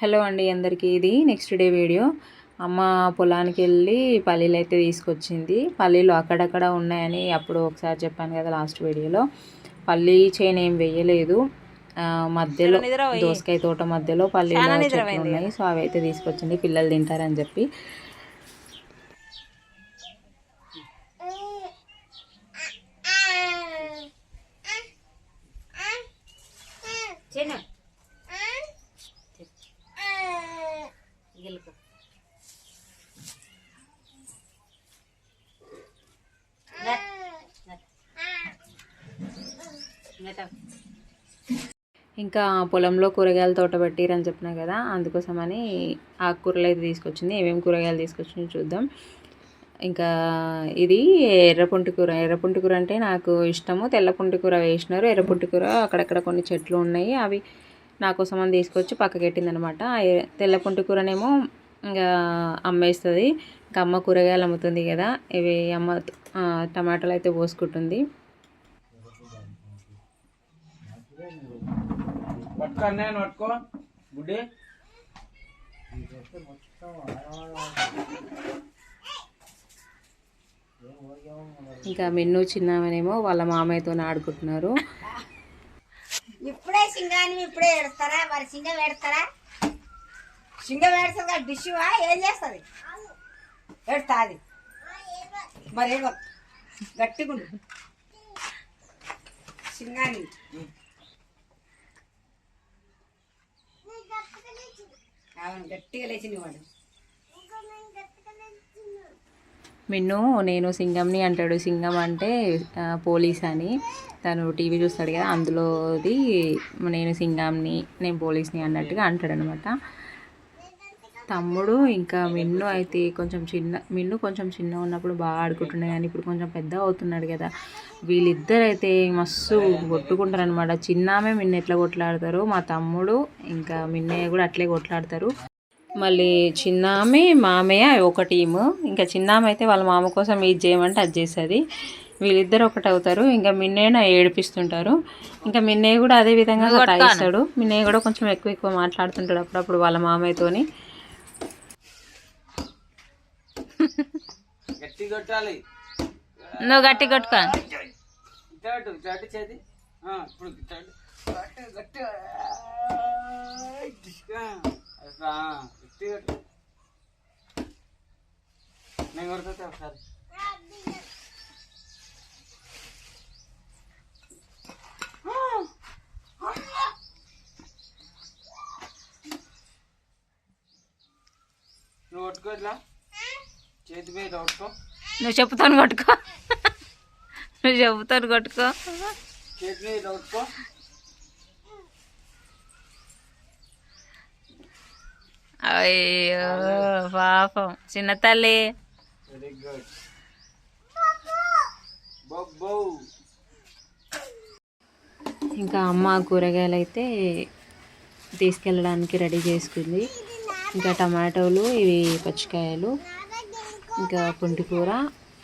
Hello అండి అందరికీ. ఇది నెక్స్ట్ డే వీడియో. అమ్మ పొలానికి వెళ్ళి పల్లీలు అయితే తీసుకొచ్చింది. పల్లీలు అక్కడక్కడ ఉన్నాయని అప్పుడు ఒకసారి చెప్పాను కదా లాస్ట్ వీడియోలో. పల్లీ చేను ఏం వేయలేదు. మధ్యలో దోసకాయ తోట మధ్యలో పల్లీలు ఉన్నాయి. సో అవి అయితే తీసుకొచ్చింది. పిల్లలు తింటారని చెప్పి. చిన్న ఇంకా పొలంలో కూరగాయల తోట పెట్టిరని చెప్పినా కదా అందుకోసమని ఆకుకూరలు అయితే తీసుకొచ్చింది. ఏమేమి కూరగాయలు తీసుకొచ్చిందో చూద్దాం. ఇంకా ఇది ఎర్రపుంటి కూర. ఎర్రపుంటి కూర అంటే నాకు ఇష్టము. తెల్లపుంటి కూర వేసినారు. ఎర్రపుంటి కూర అక్కడక్కడ కొన్ని చెట్లు ఉన్నాయి. అవి నా కోసం అని తీసుకొచ్చి పక్కకెట్టిందనమాట తెల్లపుంటి కూరనేమో ఇంకా అమ్మేస్తుంది. ఇంకా అమ్మ కూరగాయలు అమ్ముతుంది కదా. ఇవి అమ్మ టమాటాలు అయితే పోసుకుంటుంది. పట్టుకో అన్నయ్య పట్టుకో. బుడ్డి ఇంకా మిన్ను చిన్నమనేమో వాళ్ళ మామయ్యతో ఆడుకుంటున్నారు. ఇప్పుడే సింగాన్ని ఇప్పుడే ఏడుస్తారా? మరి సింగం ఏడుస్తారా? సింగం ఏడుస్తుంది కదా డిష్వా ఏం చేస్తుంది? ఏడుస్తుంది మరి ఏగో గట్టిగా ఉండు సింగాన్ని. అవును గట్టిగా లేచింది వాడు. మిన్ను నేను సింగంని అంటాడు. సింగం అంటే పోలీస్ అని. తను టీవీ చూస్తాడు కదా అందులోది నేను సింగంని నేను పోలీస్ని అన్నట్టుగా అంటాడు అనమాట తమ్ముడు ఇంకా మిన్ను అయితే కొంచెం చిన్న మిన్ను కొంచెం చిన్న ఉన్నప్పుడు బాగా ఆడుకుంటుండే కానీ ఇప్పుడు కొంచెం పెద్ద అవుతున్నాడు కదా. వీళ్ళిద్దరు అయితే మస్తు కొట్టుకుంటారు అనమాట చిన్నామే మిన్ను ఎట్లా కొట్లాడతారు? మా తమ్ముడు ఇంకా మిన్నయ్య కూడా అట్లే కొట్లాడతారు. మళ్ళీ చిన్నామె మామయ్య ఒక టీము. ఇంకా చిన్నామె అయితే వాళ్ళ మామ కోసం ఇది చేయమంటే అది చేస్తుంది. వీళ్ళిద్దరు ఒకటి అవుతారు. ఇంకా మిన్నయ్యను ఏడిపిస్తుంటారు. ఇంకా మిన్నయ్య కూడా అదే విధంగా సతాయిస్తాడు. మిన్నయ్య కూడా కొంచెం ఎక్కువ ఎక్కువ మాట్లాడుతుంటాడు అప్పుడప్పుడు వాళ్ళ మామయ్యతోని. గట్టి కొట్టాలి నువ్వు గట్టి కొట్టుకో ఇటాటు చేతి. ఆ, ఇప్పుడు గట్టి గట్టి కొట్టు నేను కొడుతుంది ఒకసారి. నువ్వు కొట్టుకో ఇట్లా చేతి మీద కొట్టుకో నువ్వు చెప్పుతాను కొట్టుకో. నువ్వు చెప్పుతాను కొట్టుకో. అయ్యో పాపం. చిన్న తల్లి. వెరీ గుడ్ బొబ్బో ఇంకా అమ్మ కూరగాయలు అయితే తీసుకెళ్ళడానికి రెడీ చేసుకుంది. ఇంకా టమాటోలు ఇవి పచ్చికాయలు. ఇంకా పుంటికూర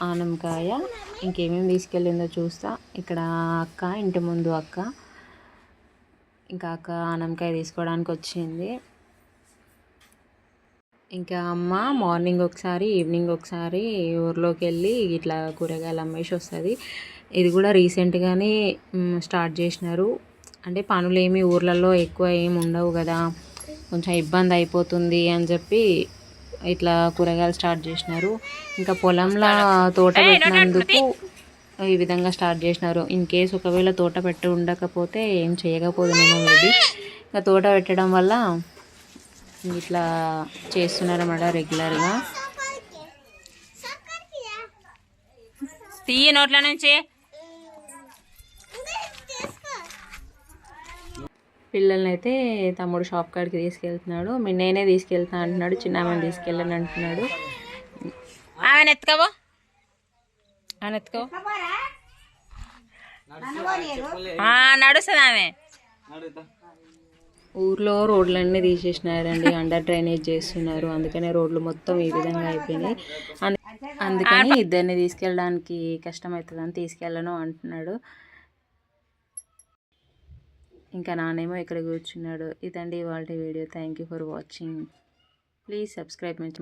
ఆనంకాయ ఇంకేమేమి తీసుకెళ్ళిందో చూస్తా. ఇక్కడ అక్క ఇంటి ముందు అక్క. ఇంకా అక్క ఆనంకాయ తీసుకోవడానికి వచ్చింది. ఇంకా అమ్మ మార్నింగ్ ఒకసారి ఈవినింగ్ ఒకసారి ఊర్లోకి వెళ్ళి ఇట్లా కూరగాయలు అమ్మేసి వస్తుంది. ఇది కూడా రీసెంట్గానే స్టార్ట్ చేసినారు. అంటే పనులు ఏమి ఊర్లలో ఎక్కువ ఏమి ఉండవు కదా. కొంచెం ఇబ్బంది అయిపోతుంది అని చెప్పి ఇట్లా కూరగాయలు స్టార్ట్ చేసినారు. ఇంకా పొలంలో తోట పెట్టినందుకు ఈ విధంగా స్టార్ట్ చేసినారు. ఇన్ కేస్ ఒకవేళ తోట పెట్టి ఉండకపోతే ఏం చేయకపోదునేమో మేబీ. ఇంకా తోట పెట్టడం వల్ల ఇట్లా చేస్తున్నారన్నమాట రెగ్యులర్గా. తీయ నోట్ల నుంచి. పిల్లల్ని అయితే తమ్ముడు షాప్ కాడికి తీసుకెళ్తున్నాడు. మీ నేనే తీసుకెళ్తా అంటున్నాడు. చిన్న ఆమెను తీసుకెళ్ళని అంటున్నాడు. ఆమెను ఎత్తుకోవో ఆమెను ఎత్తుకో నడుస్తుంది ఆమె. ఊర్లో రోడ్లన్నీ తీసేసినారండి. అండర్ డ్రైనేజ్ చేస్తున్నారు. అందుకనే రోడ్లు మొత్తం ఈ విధంగా అయిపోయినాయి. అందుకని ఇద్దరిని తీసుకెళ్ళడానికి కష్టం అవుతుందని తీసుకెళ్ళను అంటున్నాడు. ఇంకా నానేమో ఇక్కడ కూర్చున్నాడు. ఇదండి ఇవాళ video. Thank you for watching please subscribe మంచి